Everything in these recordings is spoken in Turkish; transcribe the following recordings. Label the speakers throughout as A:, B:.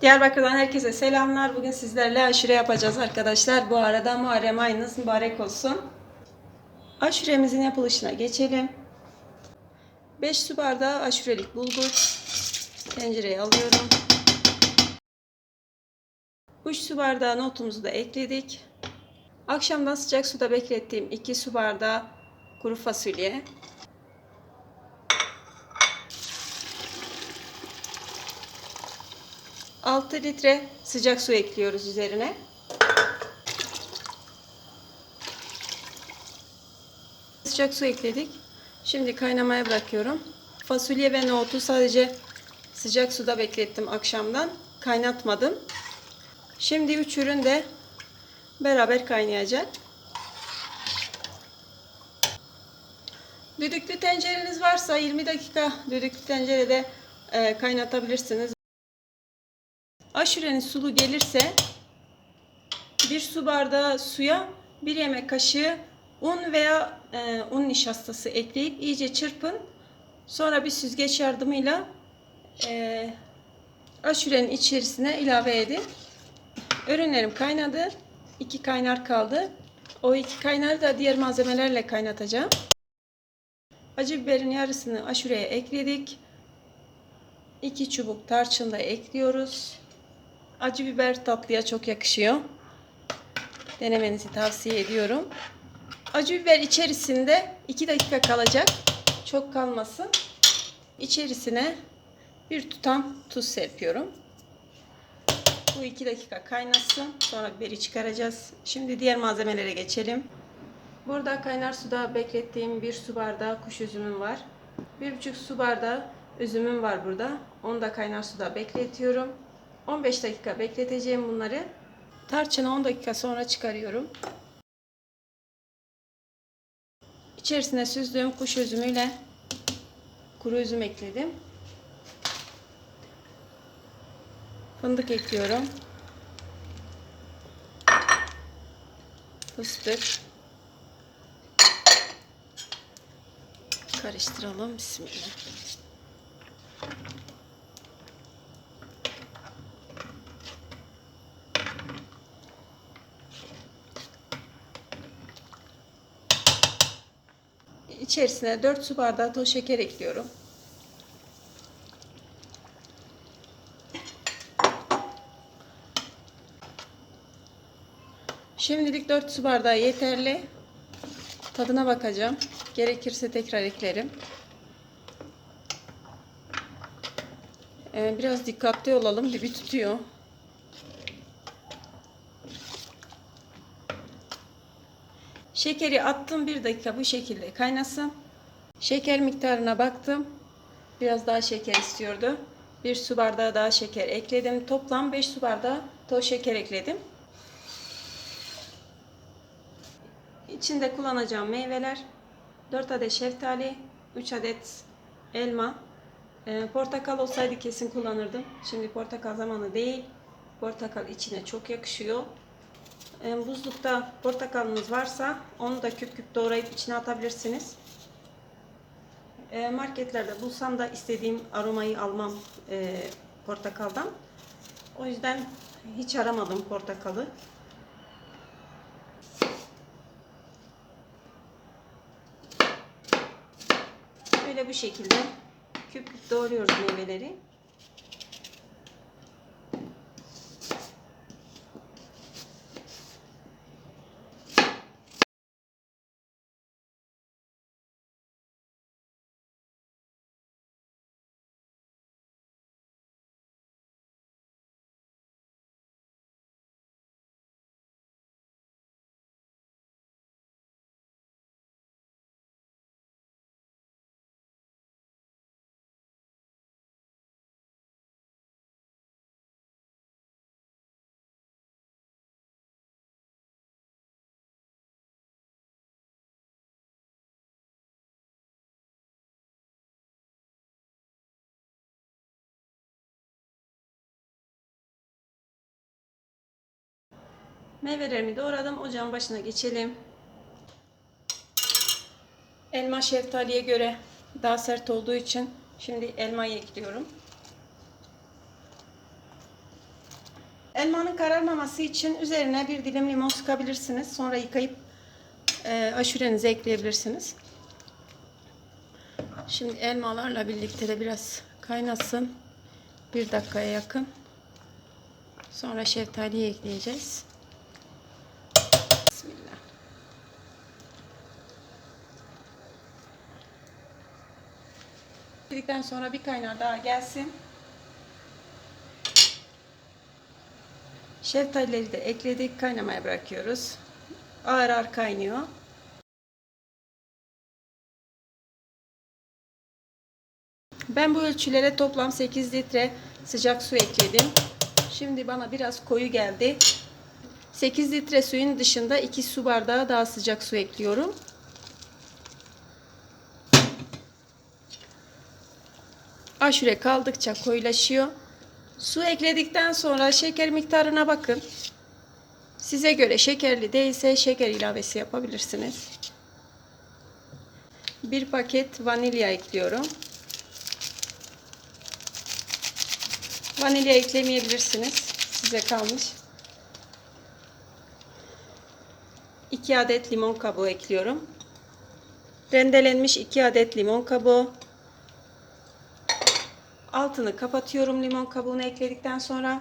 A: Diyarbakır'dan herkese selamlar. Bugün sizlerle aşure yapacağız arkadaşlar. Bu arada Muharrem ayınız mübarek olsun. Aşuremizin yapılışına geçelim. 5 su bardağı aşurelik bulgur. Tencereye alıyorum. 3 su bardağı notumuzu da ekledik. Akşamdan sıcak suda beklettiğim 2 su bardağı kuru fasulye. Altı litre sıcak su ekliyoruz üzerine. Sıcak su ekledik. Şimdi kaynamaya bırakıyorum. Fasulye ve nohutu sadece sıcak suda beklettim akşamdan. Kaynatmadım. Şimdi üç ürün de beraber kaynayacak. Düdüklü tencereniz varsa 20 dakika düdüklü tencerede e, kaynatabilirsiniz. Aşurenin sulu gelirse bir su bardağı suya bir yemek kaşığı un veya e, un nişastası ekleyip iyice çırpın. Sonra bir süzgeç yardımıyla e, aşurenin içerisine ilave edin. Ürünlerim kaynadı. İki kaynar kaldı. O iki kaynarı da diğer malzemelerle kaynatacağım. Acı biberin yarısını aşureye ekledik. 2 çubuk tarçın da ekliyoruz. Acı biber tatlıya çok yakışıyor. Denemenizi tavsiye ediyorum. Acı biber içerisinde 2 dakika kalacak. Çok kalmasın. İçerisine bir tutam tuz serpiyorum. Bu 2 dakika kaynasın. Sonra biberi çıkaracağız. Şimdi diğer malzemelere geçelim. Burada kaynar suda beklettiğim bir su bardağı kuş üzümüm var. Bir buçuk su bardağı üzümüm var burada. Onu da kaynar suda bekletiyorum. 15 dakika bekleteceğim bunları. Tarçını 10 dakika sonra çıkarıyorum. İçerisine süzdüğüm kuş üzümüyle kuru üzüm ekledim. Fındık ekliyorum. Fıstık. Karıştıralım. Bismillah. İçerisine 4 su bardağı toz şeker ekliyorum. Şimdilik 4 su bardağı yeterli. Tadına bakacağım. Gerekirse tekrar eklerim. Ee, biraz dikkatli olalım. Dibi tutuyor. Şekeri attım bir dakika bu şekilde kaynasın. Şeker miktarına baktım. Biraz daha şeker istiyordu. Bir su bardağı daha şeker ekledim. Toplam 5 su bardağı toz şeker ekledim. İçinde kullanacağım meyveler 4 adet şeftali, 3 adet elma. Ee, portakal olsaydı kesin kullanırdım. Şimdi portakal zamanı değil. Portakal içine çok yakışıyor. Ee, buzlukta portakalınız varsa onu da küp küp doğrayıp içine atabilirsiniz. Ee, marketlerde bulsam da istediğim aromayı almam e, portakaldan. O yüzden hiç aramadım portakalı. Böyle bu şekilde küp küp doğruyoruz meyveleri. Meyvelerimi doğradım. Ocağın başına geçelim. Elma şeftaliye göre daha sert olduğu için şimdi elmayı ekliyorum. Elmanın kararmaması için üzerine bir dilim limon sıkabilirsiniz. Sonra yıkayıp e, aşurenize ekleyebilirsiniz. Şimdi elmalarla birlikte de biraz kaynasın. Bir dakikaya yakın. Sonra şeftaliyi ekleyeceğiz. Bismillah. Dedikten sonra bir kaynar daha gelsin. Şeftalileri de ekledik. Kaynamaya bırakıyoruz. Ağır ağır kaynıyor. Ben bu ölçülere toplam 8 litre sıcak su ekledim. Şimdi bana biraz koyu geldi. 8 litre suyun dışında 2 su bardağı daha sıcak su ekliyorum. Aşure kaldıkça koyulaşıyor. Su ekledikten sonra şeker miktarına bakın. Size göre şekerli değilse şeker ilavesi yapabilirsiniz. Bir paket vanilya ekliyorum. Vanilya eklemeyebilirsiniz. Size kalmış. 2 adet limon kabuğu ekliyorum. Rendelenmiş 2 adet limon kabuğu. Altını kapatıyorum limon kabuğunu ekledikten sonra.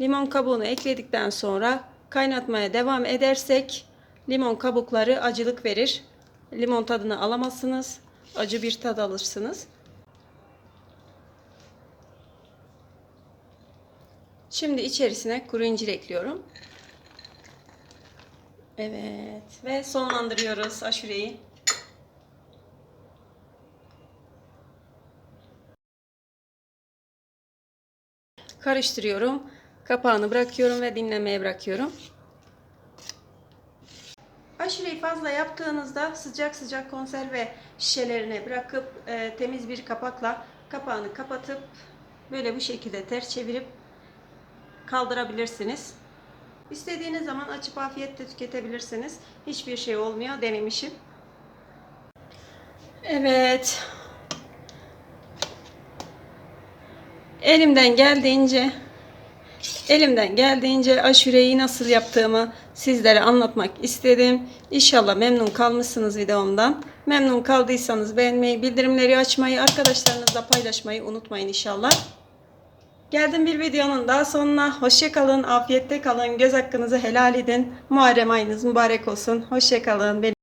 A: Limon kabuğunu ekledikten sonra kaynatmaya devam edersek limon kabukları acılık verir. Limon tadını alamazsınız. Acı bir tad alırsınız. Şimdi içerisine kuru incir ekliyorum. Evet ve sonlandırıyoruz aşureyi. Karıştırıyorum. Kapağını bırakıyorum ve dinlemeye bırakıyorum. Aşureyi fazla yaptığınızda sıcak sıcak konserve şişelerine bırakıp e, temiz bir kapakla kapağını kapatıp böyle bu şekilde ters çevirip kaldırabilirsiniz. İstediğiniz zaman açıp afiyetle tüketebilirsiniz. Hiçbir şey olmuyor. Denemişim. Evet. Elimden geldiğince elimden geldiğince aşureyi nasıl yaptığımı sizlere anlatmak istedim. İnşallah memnun kalmışsınız videomdan. Memnun kaldıysanız beğenmeyi, bildirimleri açmayı, arkadaşlarınızla paylaşmayı unutmayın inşallah. Geldim bir videonun daha sonuna. Hoşça kalın, afiyette kalın, göz hakkınızı helal edin. Muharrem ayınız mübarek olsun. Hoşça kalın.